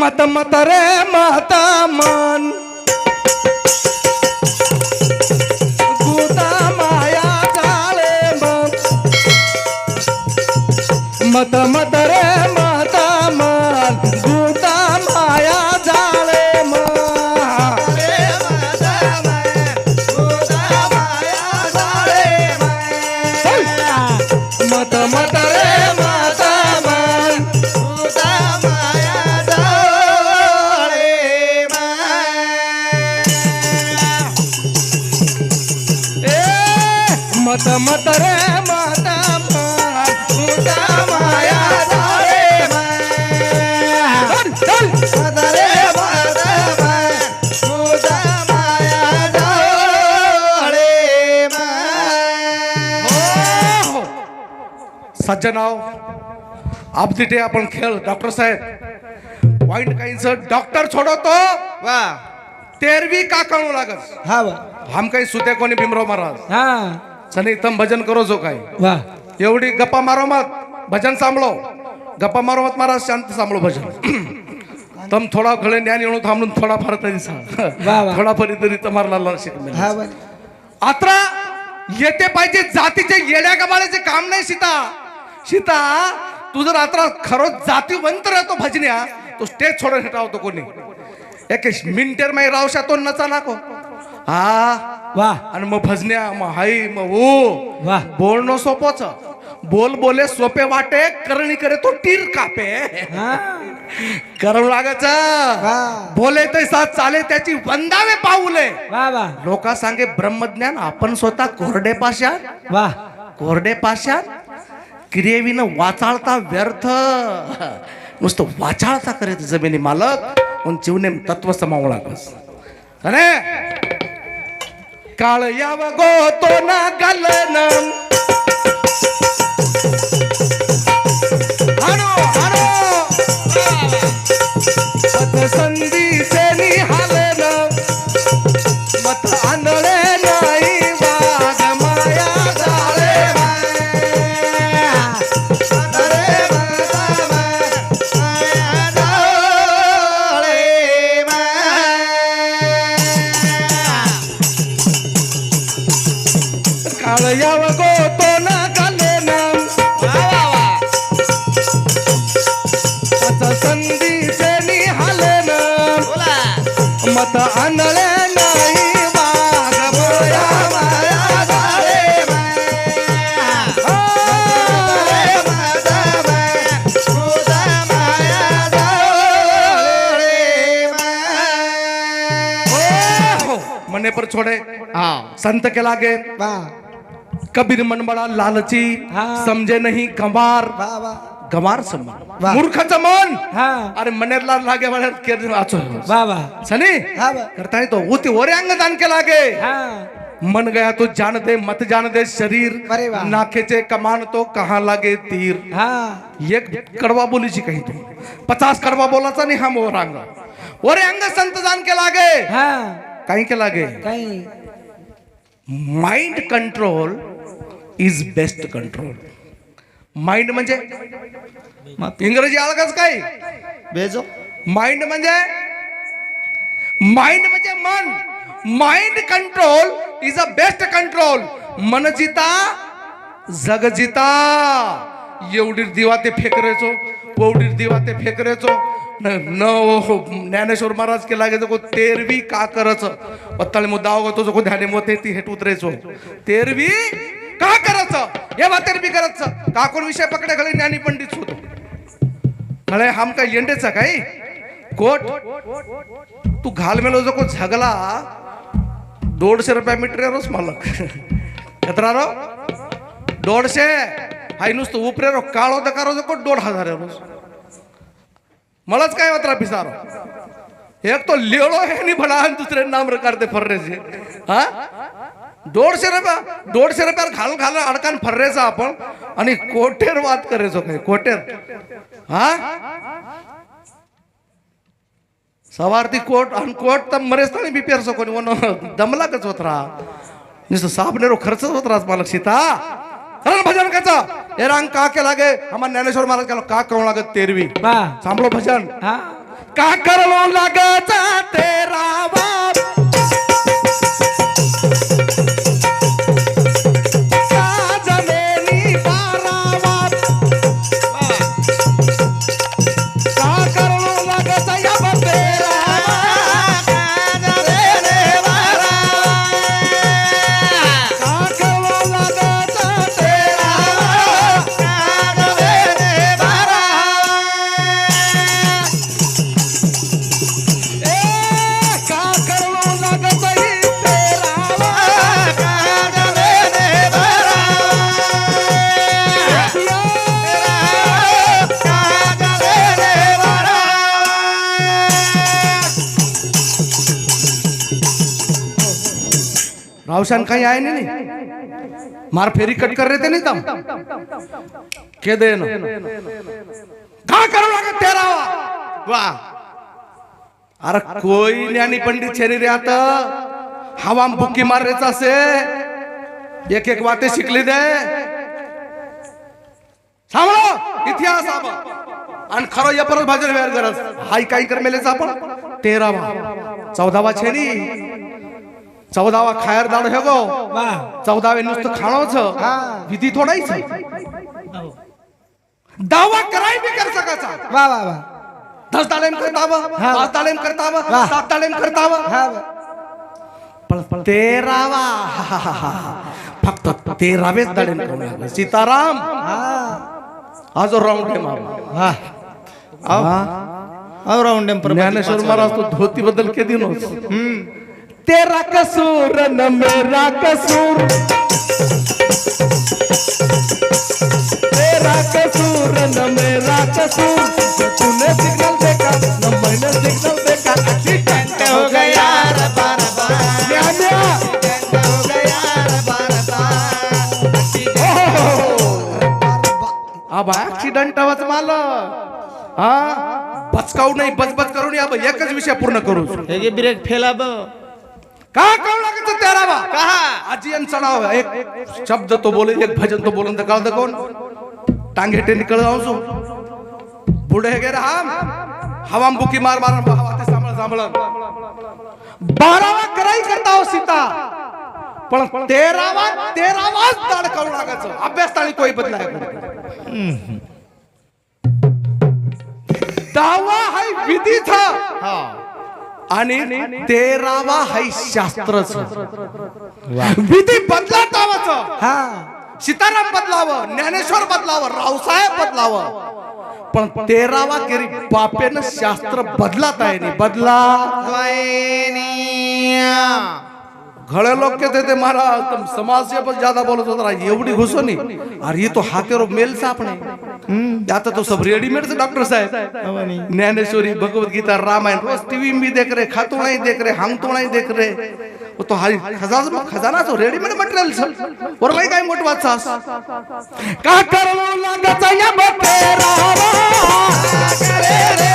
मत मत रे माता मन गुता माया जाळे सज्जनाव आपदिटे आपण खेळ. डॉक्टर साहेब पॉइंट काहींचं डॉक्टर छोडवतो वा. तेरवी का कळू लागत? हा वा. हम काही सुते कोणी भीमराव महाराज. हा. चने तम भजन करो जो काय वा. एवढी गप्पा मारो मत. भजन सांभळो. गप्पा मारो मत महाराज शांत सांभळो भजन. तम थोडा घळे ज्ञान येणं थांबून थोडा फार तरी सांग वा, वा. थोडा फरी तरी तुम्हाला शिकले हा आता येते पाहिजे जातीचे येड्या गबाळाचे काम नाही सीता। सीता तू जर आता खरंच जातीवंत राहतो भजन्या तो स्टेज सोडून हटावतो कोणी। एक मिनिटेर माही रावशा तो नचा नाको। हा? वा आणि मग भजन्या मग हाई मग ओ वा बोलणं सोपोच। बोल बोले सोपे वाटे करणी करे तो तीर कापे। करू लागायचं. हा. बोले तैसा चाले त्याची वंदावे पाऊले. लोका सांगे ब्रह्मज्ञान आपण स्वतः कोरडे पाशान वा. कोरडे पाशान क्रियेविनं वाचाळता व्यर्थ. नुसतं वाचाळता करे जमिनी मालक पण जीवने तत्व समावं लागस अरे! काळ याव गो तो ना गलन पथ से मने पर छोड़े। संत के लागे। कबीर मन बड़ा लालची हाँ. समजे नहीं गंवार। गंवार समन. मूर्खाचं मन हा। अरे मनेरला लागे वा सनी? हा करता तो उती ओरे अंग दान के लागे। हा। मन गया तो जान दे मत जान दे शरीर. नाखेचे कमान तो कहाँ लागे तीर। हा। एक कडवा बोलीची काही तू। पचास कडवा बोलाचा नाही हा मोर अंग। ओरे अंग संत जान के लागे। हा। काही के लागे? काही mind control is best control mind म्हणजे? इंग्रजी अलगच काय बेजो माइंड म्हणजे? माइंड म्हणजे मन. Mind control is a best control मन जिता जग जिता. एवढी दिवा ते फेकरेचो एवढी दिवा ते फेकरेचो. न हो, हो ज्ञानेश्वर महाराज के लागे को तेरवी का करच? पत्ताळे मुद्दा होगा तो जो ध्याने मोते ती हेट उतरेचो. तेरवी का करच? हे वा तेरवी करच. का कोण विषय पकडे खाली ज्ञानी पंडित होतो खळे हम काय येंडेचा काय? कोट? तू घाल मेलो जो को झगला. दोडशे रुपया मीटर रोज मालक. कतरा रो दोडशे? हाय नुसतं उपरे रो काळो दकारो जो को दोड हजार रोज मलाच काय मात्र पिसार? एक तो लेळो आहे नि भला आणि दुसरे नाम करते फर्रेचे. हा? दोडशे रुपया दोडशे रुपयावर घाल घाल अडकान फर्रेचा आपण. आणि कोटेर वाद करायचो काय? कोटेर हा? सवारती कोट आणि कोट तर मरेच नाही बी पेरसो कोणी. वन दमला कच होत राहा. नुसतं साबनेरो खर्चच होत राहा मला सीता. भजन कचा हे रांग का के लागे आम्हाला ज्ञानेश्वर महाराज केला का कळू लागत तेरवी? वा सांभळो भजन. का करो लागचा तेरा बाप आए नहीं, नहीं. मार फेरी कट कर रहे थे नहीं तम के दे कहा करो लगा तेरा वाह अरे कोई ज्ञानी पंडित छेरी रे आता. हवाम बुक्की मारायचं असे. एक एक वाते शिकली दे. सांभाळो इतिहास आबा आणि खरं या परत भाजर वेळ गरज. हाय काही कर मेलेच आपण. तेरावा. चौदावा छेरी. चौदावा खायर दाड हे गो चौदावे नुसतं खाणोच हा. विधी थोडाच दावा कराय बी कर सकाचा वा वा वा. दस तालीम करताव हा. पाच तालीम करताव. सात तालीम करताव हा. तेरावा. फक्त तेरावेच तालीम करून आले. सीताराम. हा. आज राऊंड आहे मामा हा. ऑलराऊंड ज्ञानेश्वर महाराज तो धोती बद्दल कधी नव्हतं. तेरा कसूर न मेरा कसूर. तेरा कसूर न मेरा कसूर. तूने सिग्नल देखा न मैंने सिग्नल देखा. एक्सीडेंट हो गया ज्ञान्या. अब ऍक्सिडेंट आवाज मला हा? बचकावू नाही बचबच करून या बा, एकच विषय पूर्ण करू. हे ब्रेक फेला ब का कळू लागायचं तेरावा कहा आजी आणि चढाव एक शब्द तो बोले एक भजन तो बोलून तर कळतं कोण? टांगे टे निकळ जाऊ सो पुढे हे गेले हवाम बुकी मार मार हवा ते सांभाळ सांभाळ बारावा कराई करता हो सीता. पण तेरावा तेरावाच ताळ कळू लागायचं. अभ्यास ताळी कोई बदलाय दहावा हाय विधी था आणि तेरावा हाय शास्त्रच विधी बदला तावाचं हा. सीताराम बदलावं ज्ञानेश्वर बदलावं रावसाहेब बदलावं. पण तेरावा केरी बापेनं शास्त्र बदलात आहे नी. बदला. घड़े लोग कहते थे महाराज तुम समाज से बस ज्यादा बोलो तो जरा एवढी घुसो नहीं। अरे ये तो हाथेरो मेल साप नहीं आता तो सब रेडीमेड से डॉक्टर साहब। ज्ञानेश्वरी भगवत गीता रामायण रोज टीवी में भी देख रहे खातो नहीं देख रहे हम तो नहीं देख रहे। वो तो हरी खजाना खजाना तो रेडीमेड मटेरियल सब। और भाई काय मोठ वाचा का करू लागाचा या बतेरा मला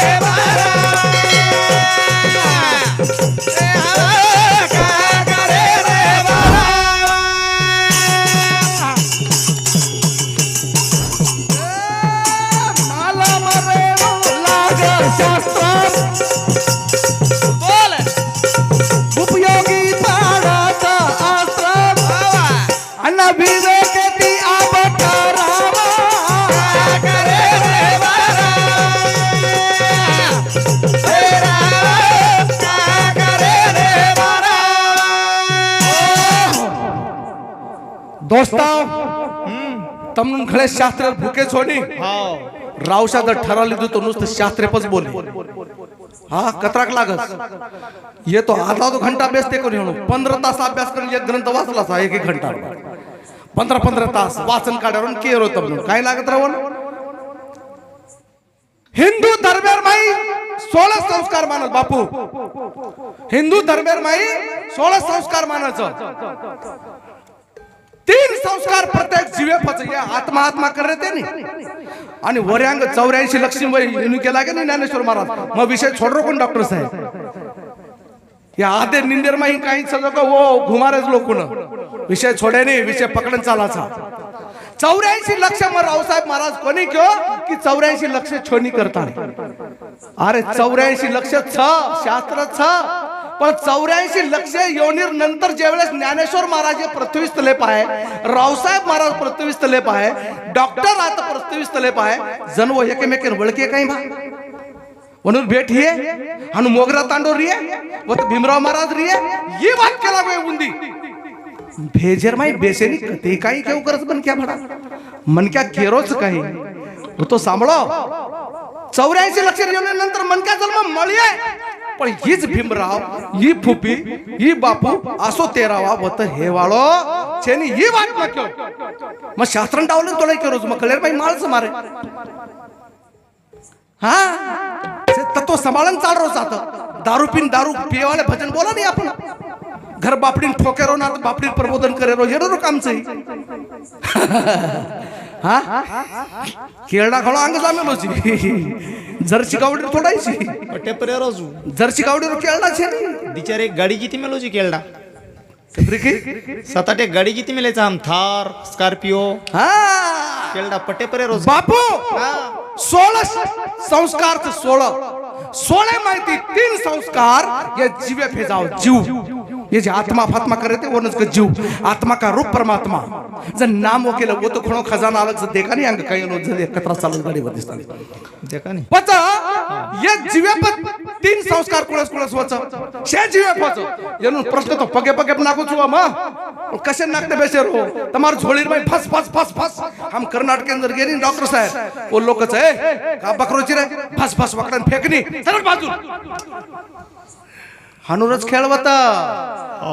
लाग तमन खड़े शास्त्र आश्रम छोड़ी विवेकती रावशा जर ठरवली तो नुसतं शास्त्रेपच बोले. हा कत्राक लागत येतो आता तो घंटा अभ्यास ते करून येणं. पंधरा तास अभ्यास करून एक ग्रंथ वाचला असा एक एक घंटा. पंधरा पंधरा तास वाचन काढावून केअर होतं म्हणून. काय लागत राहून हिंदू धर्मेर माई सोळा संस्कार मानत बापू. हिंदू धर्मेर माई सोळा संस्कार मानायचं. तीन संस्कार प्रत्येक जीवेपच या आत्मा आत्मा करे ते नाही आणि वर्यांग चौऱ्याऐंशी लक्ष्मीबाई यांनी केला की नाही ज्ञानेश्वर महाराज? मग विषय छोडरो कोण डॉक्टर साहेब? या आधे निंदेर माही काही सगळं का ओ हो, घुमारेच लोक विषय छोड्याने विषय पकडन चालाचा चौऱ्याऐंशी लक्ष मग रावसाहेब महाराज कोणी क्यो की चौऱ्याऐंशी लक्ष छोनी करतात अरे चौऱ्याऐंशी लक्ष छ शास्त्र छ. पण चौऱ्याऐंशी लक्ष योनीर नंतर ज्यावेळेस ज्ञानेश्वर महाराज हे पृथ्वी स्थलेप आहे रावसाहेब महाराज पृथ्वी स्थलेप आहे डॉक्टर आता पृथ्वी स्थलेप आहे जनव वो एकमेकीन वळके काही भा म्हणून भेट ही आणि मोगरा तांडो रिये व भीमराव महाराज रिये ये बात केला गो भेजर माई बेसेनी कधी काही केव करत पण क्या म्हणा मन क्या केरोच काही. तो सांभाळो. चौऱ्याऐंशी लक्ष नंतर मन क्या जन्म? आहे पण हीच भीमराव ही फुपी ही बापू असो तेरावा व हे वाळो. छेनी ही वाट न मग शास्त्रण डावलं तोडे केरोच मग कळेल बाई माळच मारे. हा? ते तत्व सांभाळून चाल रोज आता. दारू पिन दारू पिवाले भजन बोला नाही आपण. घर बापडीन ठोके रो ना बापडीन प्रबोधन करे रो हेरो कामच हा. केरडा खळो अंग जामेलोची जर्सी गावडी थोडायची पट्टे परे रोजू. जर्सी गावडी रो केरडा छे बिचारे गाडी किती मेलोची केलडा नी सात आठ एक गाडी किती मेलायचा आम? थार स्कॉर्पिओ. हा. केलडा पट्टे परे रोज. बापू! सोळा संस्कार सोळा. सोळे माहिती तीन संस्कार ये जीवे फेजाव जीव. ये जे आत्मा फात्मा करे थे वो जीव. आत्मा का रूप परमात्मा. जर नाम वो केलं वो तो खुणो खजाना अलग जर देखा नाही अंग कहीं जर एकत्र चालत गाड़ी वर दिसतात देखा ये जीवे पर तीन संस्कार कुळस कुळस वच शे जीवे पच येनु प्रश्न तो पगे पगे नाकू चुवा मा. कसे नाकते बेसेर हो? तमार झोळीर में फस फस फस फस. हम कर्नाटक अंदर गेली डॉक्टर साहेब. वो लोकच है का बकरोची रे फस फस वकडन फेकनी सरळ बाजू हानूरच खेळवत.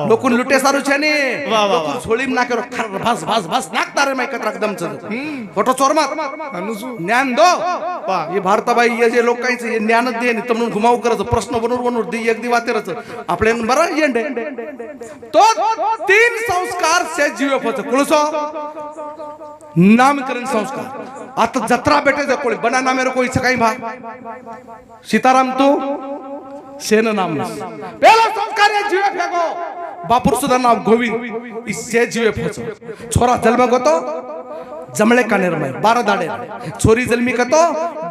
लोकून लुटे सारू छाने लोकून सोळीम नाकेवर खर भास भास भास नाकता रे माईकत रकदम चल फोटो ज्ञान दो. भारताबाई हे जे लोक काहीच ज्ञान दे म्हणून घुमाव करायचं. प्रश्न बनवून बनवून दे एक दिवातेरच आपले बरं येंडे तो तीन संस्कार से जीवफच कुळसो? नामकरण संस्कार. आता जत्रा भेटायचं कोळी. बना नामेर कोळीचं काही भा. सीताराम तू? शेन नाम पहला संस्कार है जीवे फेंको बापुर सुधर नाम गोविंद इससे जीवे फेंको छोरा जलमा को तो जमले का निर्माण बारह दाले छोरी जलमी का तो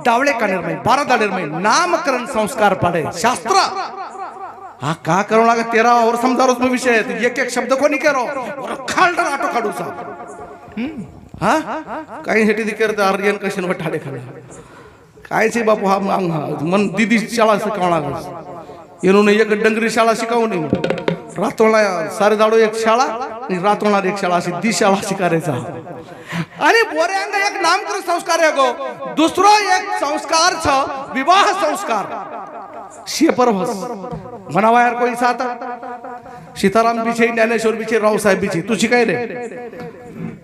डावले का निर्माण बारह दाले में नामकरण संस्कार पढ़े शास्त्र हाँ कहाँ करो ना तेरा और समझारो उसमें विषय है तो ये क्या शब्द को नहीं करो और खाल्डर आटो खडू सा हाँ कहीं हेटी दिखेर तो आर्यन कृष्ण बैठा ठाडे ना कहीं से बापू हाँ मांग हाँ मन दीदी चला से कौन आ इन्होंने एक डंगरी शाळा शिकावून येऊ. रातोळा सारे दाडो एक शाळा आणि रातोणार एक शाळा अशी दी शाळा शिकारायचा आणि बोऱ्यांग एक कर संस्कार आहे गो. दुसरो एक संस्कार छ विवाह संस्कार. शेपर म्हणावा यार कोणी साता? सीताराम बिछे ज्ञानेश्वर बिछे रावसाहेब बिछे. तू काय रे?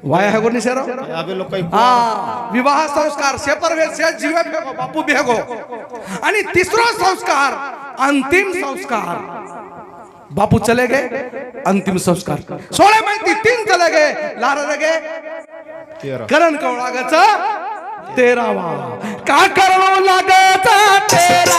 वाया है लोक काही हा विवाह संस्कार सेपर वे से जीवे फेगो बापू भेगो। आणि तिसरा संस्कार अंतिम संस्कार। बापू चले गए अंतिम संस्कार। सोळे माहिती तीन चले गए लार लगे तेरा। करण कवळ लागायच तेरावा का करण लागायचा संस्कार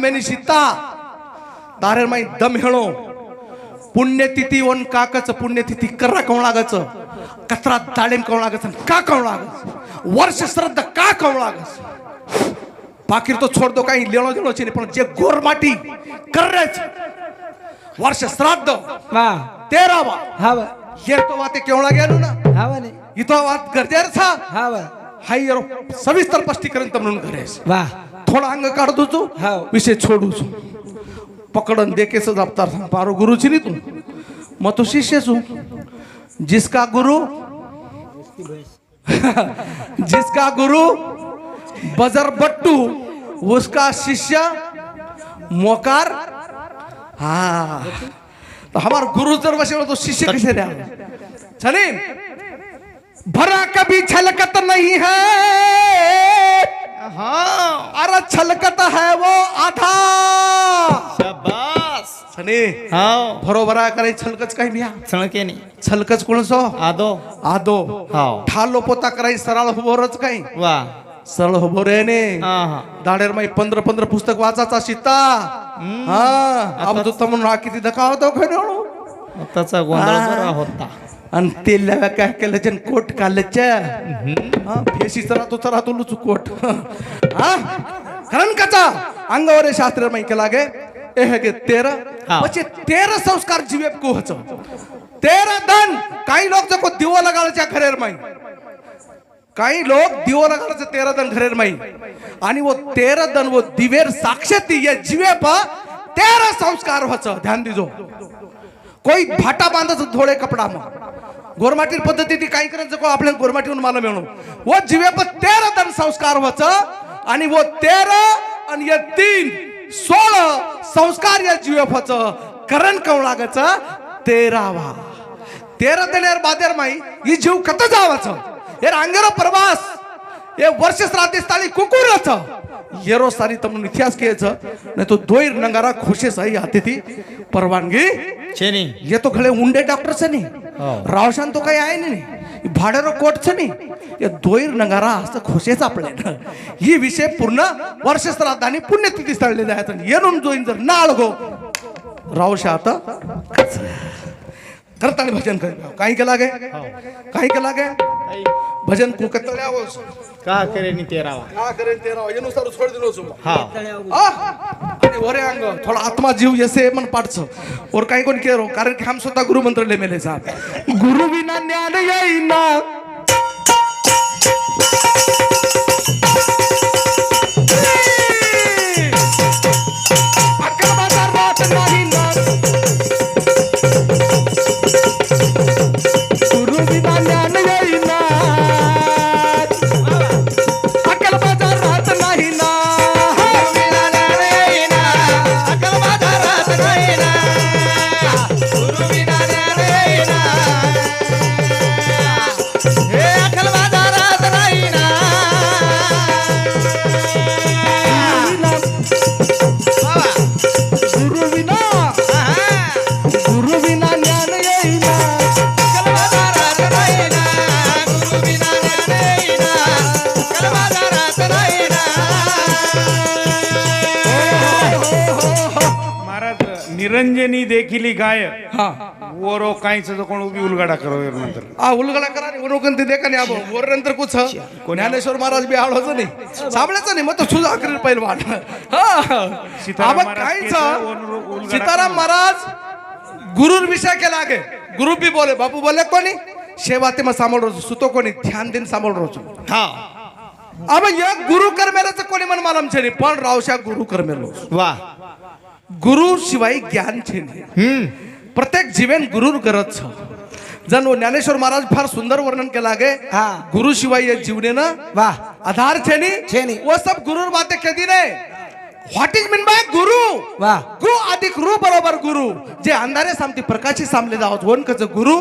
ಕಂಬೆನಿ ಸಿತ್ತ ದಾರ ಮೈ ದಮ್ ಹೇಳೋ ಪುಣ್ಯತಿಥಿ ಒನ್ ಕಾಕಚ ಪುಣ್ಯತಿಥಿ ಕರ್ರ ಕವಳಾಗಚ ಕತ್ರ ತಾಳಿಮ್ ಕವಳಾಗಚ ಕಾ ಕವಳಾಗಚ वर्ष श्रद्धा का कवळागस पाकीर तो छोड दो काही लेणो देणो छे पण जे गोर माटी करच वर्ष श्राद्ध वा. तेरावा. हा ये तो वाते केवळा गेलो ना? हा वाले इतो वात करते रे हा वा. हाय हो, सविस्तर स्पष्टीकरण म्हणून करेस वा. थोडा अंग काढतो तो हा. हो. विषय छोडू तू पकडन देकेस अवतार पारो गुरुची नी तू. मग तू शिष्य तू. जिसका गुरु जिसका गुरु बजर बट्टू उसका शिष्य मोकार हा. हमार गुरु जर बसेल तो शिष्य कसे द्या चले. भरा कभी छलकत नहीं है। हाँ। अरे छलकत है वो आधा। शाबास सने करे छलकच काही बिया नाही। छलकच कोण सो? आदो। आदो। हाव ठालो पोता कराय सरळ हुबोरच काही। वा सरळ हुबो रे ने। हा हा। दाडेर माई पंधरा पंधरा पुस्तक वाचाचा शिता हा अब तो म्हणून हा किती धका होतो खरं आताचा गोंधळ बरा होता। आणि ते लगा काय केलं जन कोट कालच्या? फेशी चरा तो चरा तो लुचू कोट. हा कारण कचा अंगावर शास्त्र माहिती लागे. एह गे तेरा. म्हणजे तेरा संस्कार जीवे को हच. तेरा दन काही लोक जको दिवो लगाळच्या खरेर माई. काही लोक दिवो लगाळचे तेरा दन खरेर माई. आणि वो तेरा दन वो दिवेर साक्षती या जीवेप तेरा संस्कार व्हायचं ध्यान दिजो. कोई भाटा बांधायचं थोडे कपडा मग गोरमाटी पद्धती काही करायचं को आपल्याला गोरमाटीहून मला मिळणं. व जिवे पण तेरा तन संस्कार व्हायचं आणि व तेरा आणि या तीन सोळ संस्कार या जिवे करण कव लागायचं? तेरावा. तेरा तेर बादेर माई ही जीव कत जावाचं? हे रांगेर प्रवास. हे वर्ष श्राद्धी स्थानी कुकुराचं येरो सारी तमन इतिहास केचं नाही तो दोईर नंगारा खुशे साई हाती ती परवानगी. येतो खळे उंडे डॉक्टर सनी. हो. रावशान तो काही आहे नाही. भाडर कोटचं नाही. ये दोईर नगारा असं खोशेच आपले ही विषय पूर्ण वर्ष श्राद्धाने पुण्यतिथी स्थळले जायचं येणून जोईन जर नाळ गो रावशा आता करताना भजन कर काही केला गे काही केला गे भजन आवोस का करे नी तेरावा? का करेन ते राव येणू सारू सोड दिलो सु हा. आणि अंग थोडा आत्मा जीव येसे मन पाडच और काही कोण केरो? कारण की हम स्वतः गुरु मंत्र ले मेले साहब. गुरु विना ज्ञान येईना. निरंजनी देखील गाय हा. ओरो काहीच कोण उभी उलगडा करो नंतर? हा उलगडा करा वर उगन ते देखा नाही आबो वर नंतर कुछ ज्ञानेश्वर महाराज बी आवडायचं नाही. सांभाळायचं नाही मग तो सुजा अकरील पहिलवान हा. आबा काहीच सीताराम महाराज गुरुर विषय के लागे गुरु भी बोले बापू बोले कोणी? शेवाते मग सांभाळ रोज सुतो कोणी? ध्यान देऊन सांभाळ रोज हा. अब या गुरु करमेलाचं कोणी मन मालम छे पण रावशा गुरु कर्मेलो. वा. गुरु शिवाय ज्ञान हम्म. प्रत्येक जीवन गुरुर करत छ. जण ज्ञानेश्वर महाराज फार सुंदर वर्णन केला गे. हा. गुरु शिवाय या जीवने ना वाह. आधार छे नी? छे नी. वो सब गुरुर बातें कधी नाही व्हॉट इज मीन बाय गुरु? वाह. गु अधिक रू बरोबर गुरु. जे अंधारे सामते प्रकाशी सामले जावत वन कच गुरु.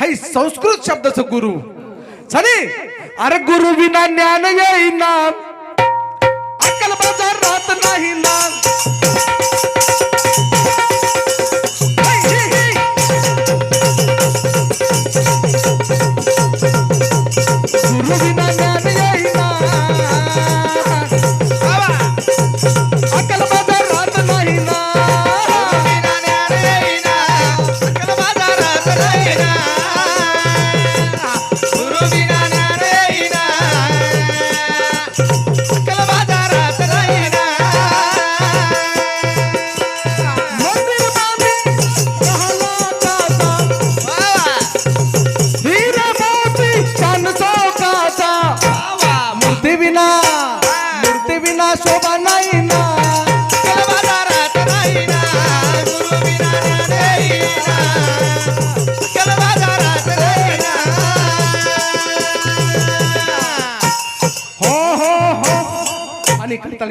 हाई संस्कृत शब्दच गुरु. चली अरे गुरु विना ज्ञान येईना. अक्कल बाजार राहत नाही ना हाय, ही, ही. गुरु विना ज्ञान येईना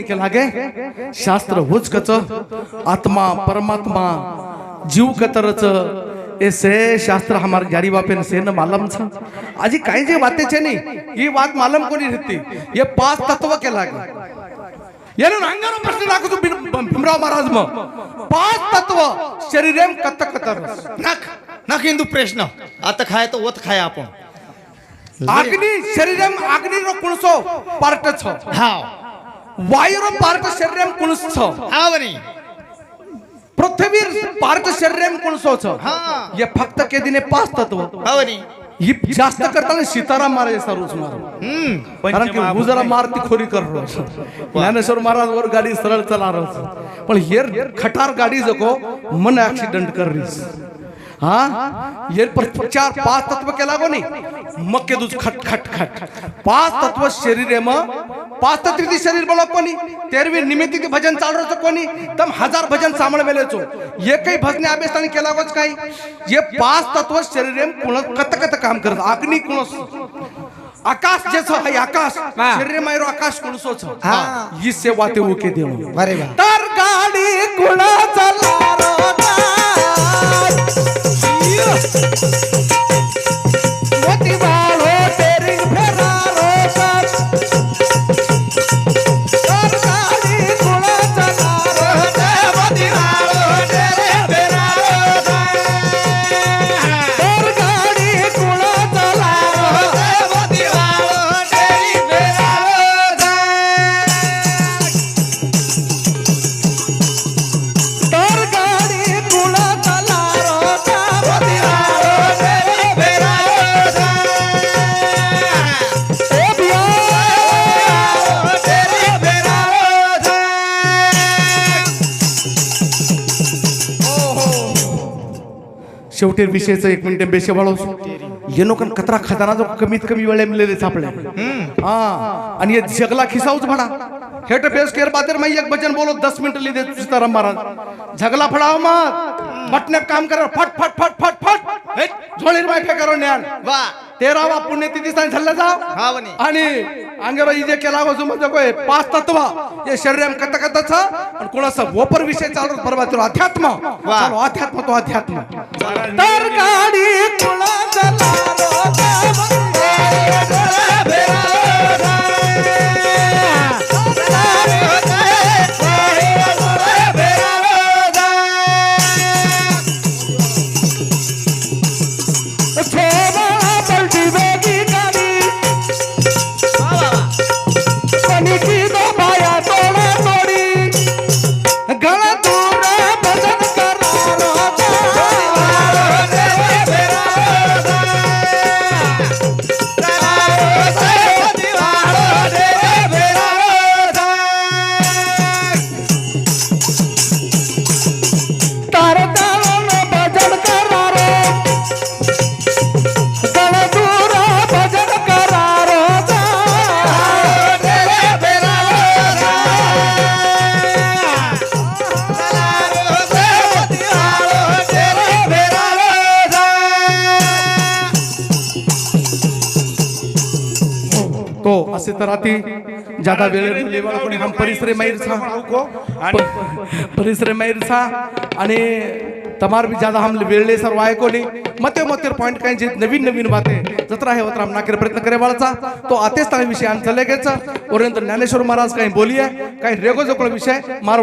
के लागे शास्त्र हुचकच आत्मा परमात्मा जीव कतरच से शास्त्र हमार जारी बापेन से न मालम छ आजी काही जे बाते छे नी ये बात मालम कोणी रहती ये पाच तत्व के लागे. येन अंगारो प्रश्न टाकू तू भीमराव महाराज म. पाच तत्व शरीरेम कत कतर नख नख हिंदू प्रश्न. आता खाय तो वत खाय आपण. अग्नि शरीरेम अग्नि रो कुणसो पार्ट छ हां వాయుర పార్క శరీరం కుణుస్థ आवरी. पृथ्वी पार्क शरीरम कोणसोच ये फक्त केदीने पाच तत्व. आवरी. ये जास्त करताना सीताराम महाराज सर्वच मार हम्म. कारण की पंचमहा- मारती खोरी कर करलो ज्ञानेश्वर महाराज वर गाडी सरळ चला रहो पण हेर खटार गाडी जको मन ऍक्सिडेंट कर रहीस हा? ये पर चार पाच तत्व के लागो नाही मग के दूज खट खट खट. पाच तत्व शरीर आहे मग. पाच तत्व शरीर बोला कोणी? तेरवी निमित्ती ती भजन चालू होतं कोणी? तम हजार भजन सांभाळ वेलेचो ये काही भजने अभ्यासाने केला गोच काही? ये पाच तत्व शरीर आहे कुण कत कत काम करत? अग्नी कुण आकाश जैसा है आकाश. शरीर मायरो आकाश कुणसो छ ही सेवा ते ओके देव अरे तर गाडी कुण चला What do you शेवटी विषयचं एक मिनिट बेशे वाळो येनो कन कचरा खजाना जो कमीत कमी वेळे मिळेले सापडले हा. आणि ये जगला खिसाऊच म्हणा. हेट बेस केर बातेर मैं एक भजन बोलो दस मिनिट लिदे सीताराम महाराज. झगला फडाव मत बटने काम कर. फट फट फट फट फट. झोळीर माय करो ज्ञान वा. तेरावा पुण्यतिथी झालं जाव. हा आणि अंगेबा इजे केला गो म्हणजे कोय पाच तत्व. हे शरीर कत कतच आणि कोणाचा वपर विषय चालू बरोबर तो अध्यात्म. अध्यात्म तो अध्यात्म. तर गाडी तो असे तर अति ज्यादा वेळ लेवा कोणी हम परिसरे मैर छा आणि परिसरे छा आणि तमार भी ज्यादा हम वेळले सर्व आहे कोणी मते मते पॉइंट काही जे नवीन नवीन बाते जत्रा आहे वत्र हम नाकेर प्रयत्न करे वाळचा. तो आतेच विषय आमचा लगेच. ओरियंत ज्ञानेश्वर महाराज काही बोलिये काही रेगो जोकळ विषय. मार